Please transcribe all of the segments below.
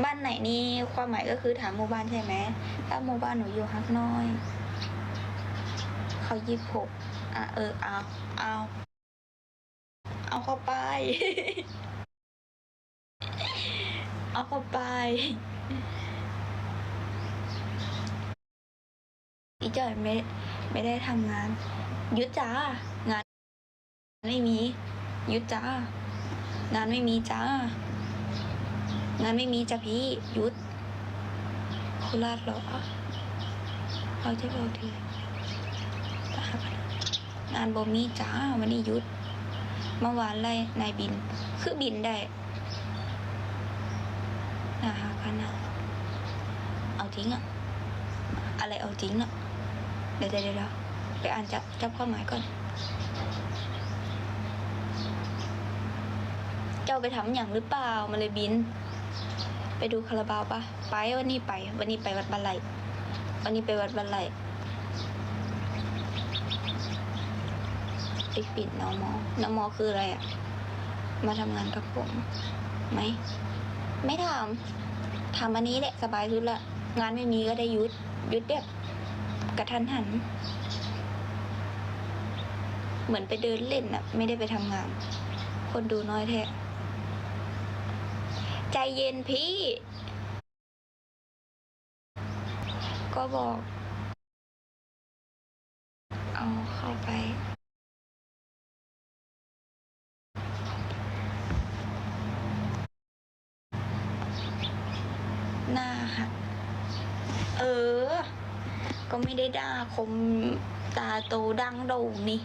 บ้านไหนนี่ความหมายก็คือถามหมู่บ้านใช่ไหมถ้าหมู่บ้านหนูอยู่ฮักน้อย เขายี่สิบหกอะเออเอาเอาเอาเข้าไป เอาเข้าไปอีจอยไม่ไม่ได้ทำงาน ยุดจ้างาน ไม่มี ยุดจ้างานไม่มีจ้า งานไม่มีจ้ะพี่ยุดโคราชเหรอเอาจะบอกทีงานบ่มีจ้าวันนี้ยุดเมื่อวานไล่นายบิน คือบินได้นะคะกันนะเอาจริงอะอะไรเอาจริงอะเดี๋ยวเดี๋ยวเดี๋ยวไปอ่านจับจับข้อหมายก่อน เจ้าไปทำอย่างหรือเปล่ามาเลยบิน ไปดูคาราบาวปะไปวันนี้ไป วันนี้ไปวัดบันไลวันนี้ไปวัดบันไลไปปิดนอมอนอมอคืออะไรอะมาทำงานกับผมไหมไม่ทำทำอันนี้แหละสบายสุดละงานไม่มีก็ได้ยุดยุดแบบกระทันหัน เหมือนไปเดินเล่นอะไม่ได้ไปทำงาน คนดูน้อยแท้ ใจเย็นพี่ ก็บอก เอาเข้าไป หน้าหักเออ ก็ไม่ได้ด่าคมตาโตดังโด่งนี่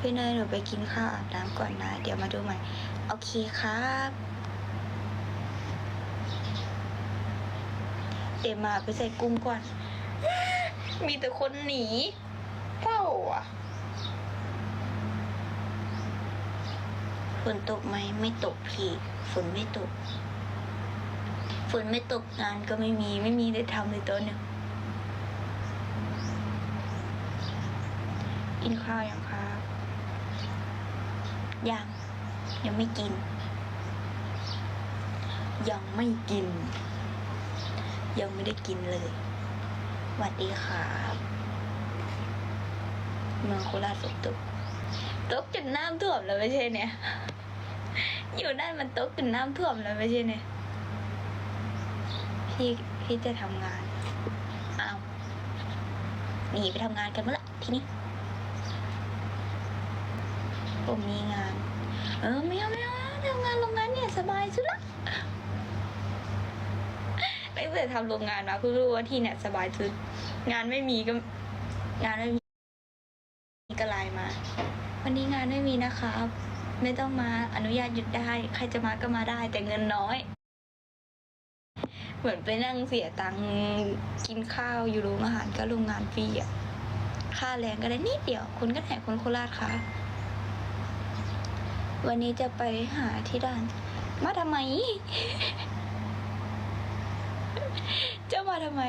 พี่เนยหนูไปกินข้าวอาบน้ำก่อนนะ เดี๋ยวมาดูใหม่ โอเคครับ เดี๋ยวมาไปใส่กุ้งก่อน มีแต่คนหนีเฝ้าอะฝนตกไหมไม่ตกพี่ฝนไม่ตกฝนไม่ตกงานก็ไม่มีไม่มีได้ทำเลยตัวเนี่ยกินข้าวยังครับยัง ยังไม่กิน ยังไม่กิน ยังไม่ได้กินเลยสวัสดีครับเมืองโคราชฝนตกตกจนน้ำท่วมแล้วไม่ใช่เนี่ย อยู่นั่นมันตกจนน้ำท่วมแล้วไม่ใช่เนี่ย พี่พี่จะทำงานอ้าวหนีไปทำงานกันเมื่อไหร่ทีนี้ ผมมีงาน เออไม่เอาไม่เอาทำงานโรงงานเนี่ยสบายสุดละตั้งแต่ทำโรงงานมาเพิ่งรู้ว่าที่เนี่ยสบายสุด งานไม่มีก็ งานไม่มีก็ไลน์มา วันนี้งานไม่มีนะครับ ไม่ต้องมาอนุญาตหยุดได้ ใครจะมาก็มาได้แต่เงินน้อย เหมือนไปนั่งเสียตังกินข้าวอยู่โรงอาหารก็โรงงานฟรีอะค่าแรงก็ได้นิดเดียวคุณก็แหกคนโคราชค่ะ วันนี้จะไปหาที่ด่าน มาทำไมเจ้ามาทำไม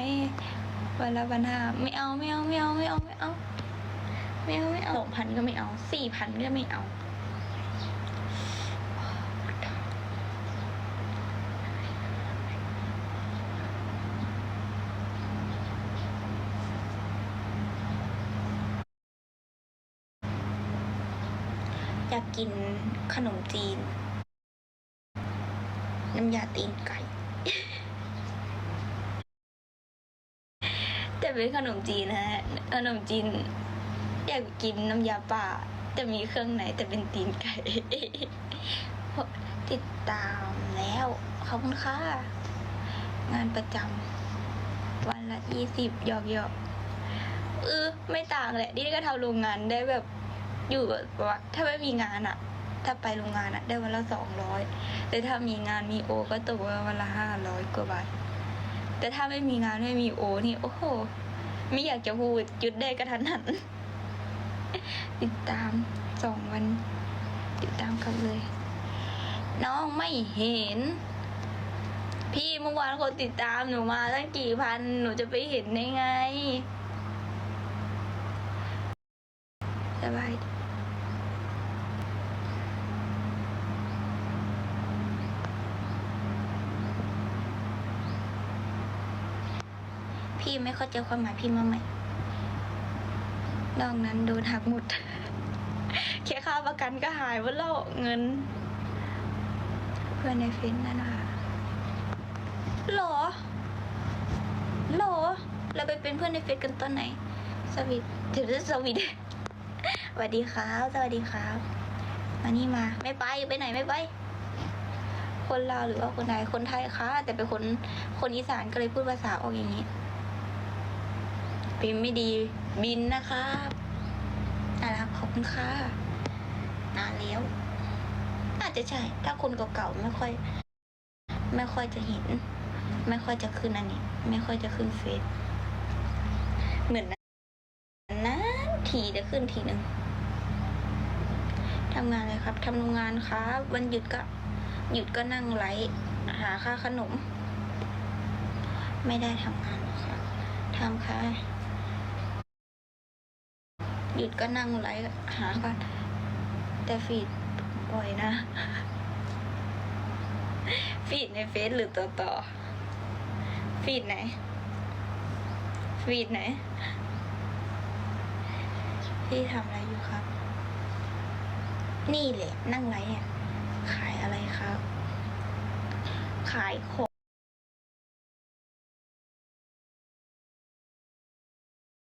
วันละวันห้าไม่เอาไม่เอาไม่เอาไม่เอาไม่เอา ไม่เอาไม่เอาสองพันก็ไม่เอา สี่พันก็ไม่เอา อยากกินขนมจีน น้ำยาตีนไก่ แต่เป็นขนมจีนนะฮะขนมจีน อยากกินน้ำยาป่า แต่มีเครื่องไหนแต่เป็นตีนไก่ ติดตามแล้วขอบคุณค่ะงานประจำวันละยี่สิบหยอกหยอกๆเออไม่ต่างแหละ นี่ก็ทำโรงงานได้แบบ อยู่แบบว่าถ้าไม่มีงานอะถ้าไปโรงงานอะได้วันละสองร้อยแต่ถ้ามีงานมีโอ ก็ตกวันละห้าร้อยกว่าบาทแต่ถ้าไม่มีงานไม่มีโอนี่โอ้โหไม่อยากจะพูดหยุดได้กระทันหัน ติดตามสองวัน ติดตามกันเลย น้องไม่เห็น พี่เมื่อวานคนติดตามหนูมาตั้งกี่พันหนูจะไปเห็นได้ไง สบายดี พี่ไม่เข้าใจความหมายพี่มาใหม่นอกนั้นโดนหักหมดแค่ค่าประกันก็หายหมดแล้วเงิน เพื่อนในเฟซนั่นน่ะหรอหรอเราไปเป็นเพื่อนในเฟซกันตอนไหน สวิตเดี๋ยวจะสวิตสวัสดีครับสวัสดีครับมานี่มา ไม่ไปไปไหนไม่ไป คนลาวหรือว่าคนไทยคนไทยค่ะแต่เป็นคนคนอีสานก็เลยพูดภาษาออกอย่างนี้ พิมพ์ไม่ดีบินนะครับน่ารักขอบคุณค่ะนานแล้วอาจจะใช่ ถ้าคนเก่าๆไม่ค่อย ไม่ค่อยจะเห็น ไม่ค่อยจะขึ้นอันนี้ ไม่ค่อยจะขึ้นเฟซเหมือนนะทีจะขึ้นทีหนึ่งทำงานเลยครับทำโรงงานครับวันหยุดก็ หยุดก็นั่งไลฟ์หาค่าขนม ไม่ได้ทำงานหรอกค่ะทำค่ะ หยุดก็นั่งไลฟ์หากันแต่ฟีดบ่อยนะ ฟีดในเฟซหรือตัวต่อ ฟีดไหน ฟีดไหน พี่ทำอะไรอยู่ครับ นี่แหละนั่งไลฟ์ขายอะไรครับ ขายของ